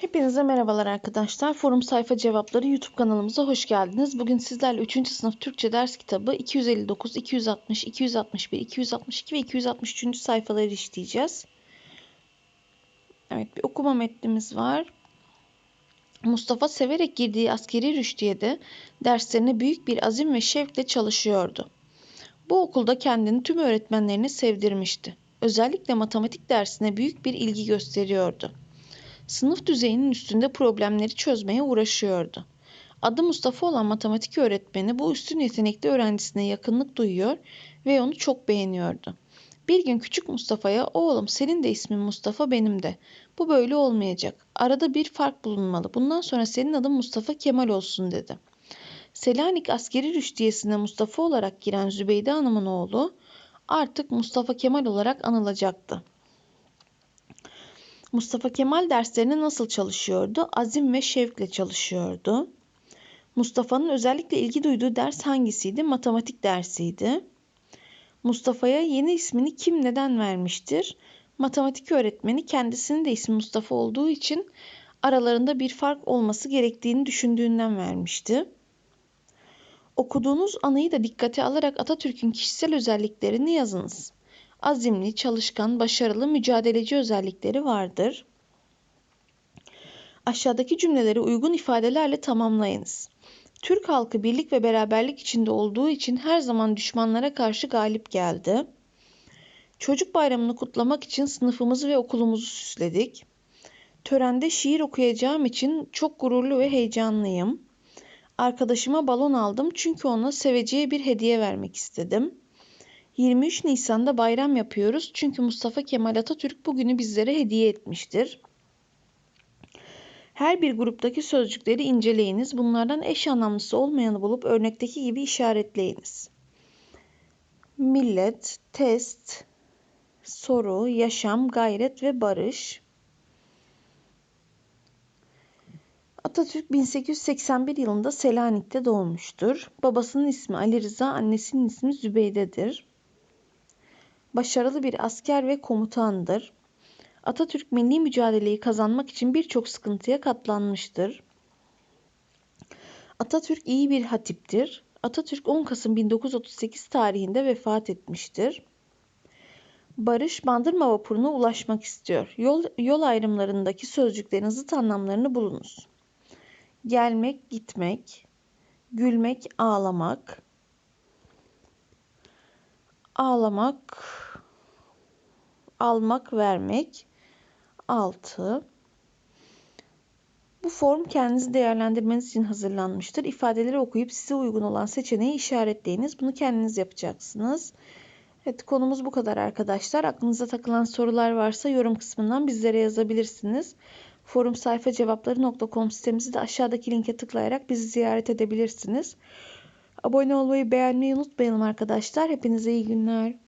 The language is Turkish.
Hepinize merhabalar arkadaşlar. Forum sayfa cevapları YouTube kanalımıza hoş geldiniz. Bugün sizlerle 3. sınıf Türkçe ders kitabı 259, 260, 261, 262 ve 263. sayfaları işleyeceğiz. Evet bir okuma metnimiz var. Mustafa severek girdiği askeri rüştiyede derslerine büyük bir azim ve şevkle çalışıyordu. Bu okulda kendini tüm öğretmenlerine sevdirmişti. Özellikle matematik dersine büyük bir ilgi gösteriyordu sınıf düzeyinin üstünde problemleri çözmeye uğraşıyordu. Adı Mustafa olan matematik öğretmeni bu üstün yetenekli öğrencisine yakınlık duyuyor ve onu çok beğeniyordu. Bir gün küçük Mustafa'ya oğlum senin de ismin Mustafa benim de. Bu böyle olmayacak. Arada bir fark bulunmalı. Bundan sonra senin adın Mustafa Kemal olsun dedi. Selanik askeri rüştiyesine Mustafa olarak giren Zübeyde Hanım'ın oğlu artık Mustafa Kemal olarak anılacaktı. Mustafa Kemal derslerine nasıl çalışıyordu? Azim ve şevkle çalışıyordu. Mustafa'nın özellikle ilgi duyduğu ders hangisiydi? Matematik dersiydi. Mustafa'ya yeni ismini kim neden vermiştir? Matematik öğretmeni kendisinin de ismi Mustafa olduğu için aralarında bir fark olması gerektiğini düşündüğünden vermişti. Okuduğunuz anıyı da dikkate alarak Atatürk'ün kişisel özelliklerini yazınız azimli, çalışkan, başarılı, mücadeleci özellikleri vardır. Aşağıdaki cümleleri uygun ifadelerle tamamlayınız. Türk halkı birlik ve beraberlik içinde olduğu için her zaman düşmanlara karşı galip geldi. Çocuk bayramını kutlamak için sınıfımızı ve okulumuzu süsledik. Törende şiir okuyacağım için çok gururlu ve heyecanlıyım. Arkadaşıma balon aldım çünkü ona seveceği bir hediye vermek istedim. 23 Nisan'da bayram yapıyoruz çünkü Mustafa Kemal Atatürk bugünü bizlere hediye etmiştir. Her bir gruptaki sözcükleri inceleyiniz. Bunlardan eş anlamlısı olmayanı bulup örnekteki gibi işaretleyiniz. Millet, test, soru, yaşam, gayret ve barış. Atatürk 1881 yılında Selanik'te doğmuştur. Babasının ismi Ali Rıza, annesinin ismi Zübeyde'dir başarılı bir asker ve komutandır. Atatürk milli mücadeleyi kazanmak için birçok sıkıntıya katlanmıştır. Atatürk iyi bir hatiptir. Atatürk 10 Kasım 1938 tarihinde vefat etmiştir. Barış Bandırma vapuruna ulaşmak istiyor. Yol, yol ayrımlarındaki sözcüklerin zıt anlamlarını bulunuz. Gelmek, gitmek, gülmek, ağlamak, ağlamak, almak, vermek. 6. Bu form kendinizi değerlendirmeniz için hazırlanmıştır. İfadeleri okuyup size uygun olan seçeneği işaretleyiniz. Bunu kendiniz yapacaksınız. Evet konumuz bu kadar arkadaşlar. Aklınıza takılan sorular varsa yorum kısmından bizlere yazabilirsiniz. Forum sayfa cevapları.com sitemizi de aşağıdaki linke tıklayarak bizi ziyaret edebilirsiniz. Abone olmayı beğenmeyi unutmayalım arkadaşlar. Hepinize iyi günler.